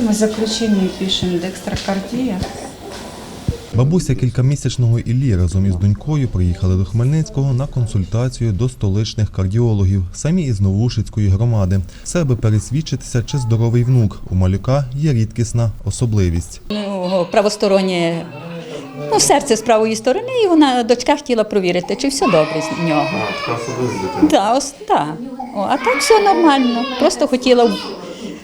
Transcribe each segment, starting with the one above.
Мы заключение пишем декстрокардия. Бабуся кількамісячного Іллі разом із донькою приїхали до Хмельницького на консультацію до столичних кардіологів, самі із Новушицької громади. Все аби пересвідчитися, чи здоровий внук. У малюка є рідкісна особливість. Ну, правостороннє ну, серце з правої сторони, і вона дочка хотіла провірити, чи все добре з нього. Так, ос- так. О, а так все нормально. Просто хотіла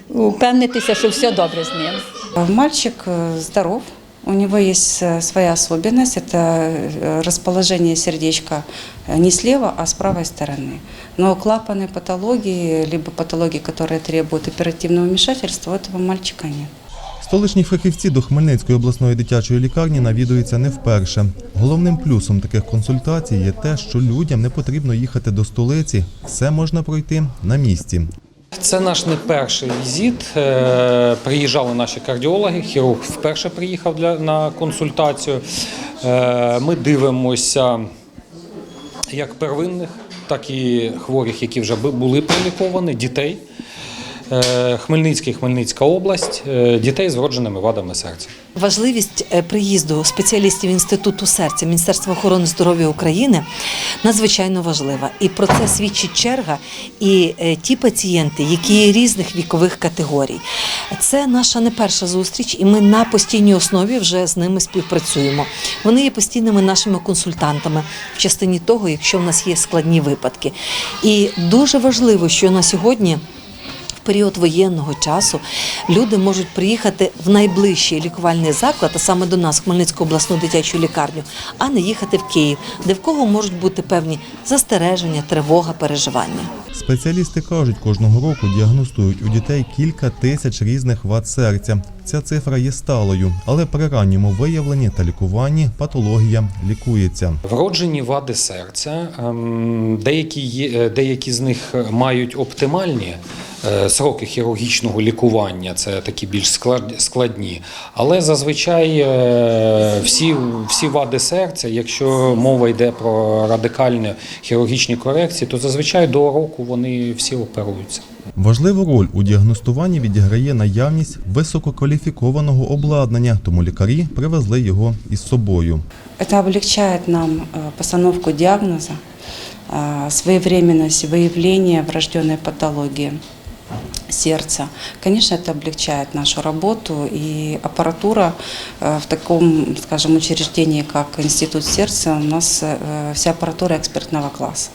впевнитися, що все добре з ним. Мальчик э, здоров. У него есть э, своя особенность. Это э, расположение сердечка э, не слева, а с правой стороны. Но клапанной патологии, либо патологии, которые требуют оперативного вмешательства, у этого мальчика нет. Столичні фахівці до Хмельницької обласної дитячої лікарні навідуються не вперше. Головним плюсом таких консультацій є те, що людям не потрібно їхати до столиці. Все можна пройти на місці. Це наш не перший візит. Е, Приїжджали наші кардіологи. Хірург вперше приїхав для, на консультацію. Е, Ми дивимося як первинних, так і хворих, які вже були приліковані, дітей. Е, Хмельницький, Хмельницька область, е, дітей з вродженими вадами серця. Важливість е, приїзду спеціалістів інституту серця Міністерства охорони здоров'я України надзвичайно важлива. І про це свідчить черга і ті пацієнти, які є різних вікових категорій. Це наша не перша зустріч, і ми на постійній основі вже з ними співпрацюємо. Вони є постійними нашими консультантами в частині того, якщо в нас є складні випадки. І дуже важливо, що на сьогодні. Період воєнного часу люди можуть приїхати в найближчий лікувальний заклад, а саме до нас, Хмельницьку обласну дитячу лікарню, а не їхати в Київ, де в кого можуть бути певні застереження, тривога, переживання. Спеціалісти кажуть, кожного року діагностують у дітей кілька тисяч різних вад серця. Ця цифра є сталою, але при ранньому виявленні та лікуванні патологія лікується. Вроджені вади серця, ем, деякі, е, деякі з них мають оптимальні сроки хірургічного лікування, це такі більш склад- складні. Але зазвичай е, всі, всі вади серця, якщо мова йде про радикальні хірургічні корекції, то зазвичай до року вони всі оперуються. Важливу роль у діагностуванні відіграє наявність висококваліфікованого обладнання, тому лікарі привезли його із собою. Это облегчает нам э, постановку диагноза, э, своевременность выявления врожденной патологии сердца. Конечно, это облегчает нашу работу, и аппаратура э, в таком, скажем, учреждении, как Институт сердца, у нас э, вся аппаратура экспертного класса.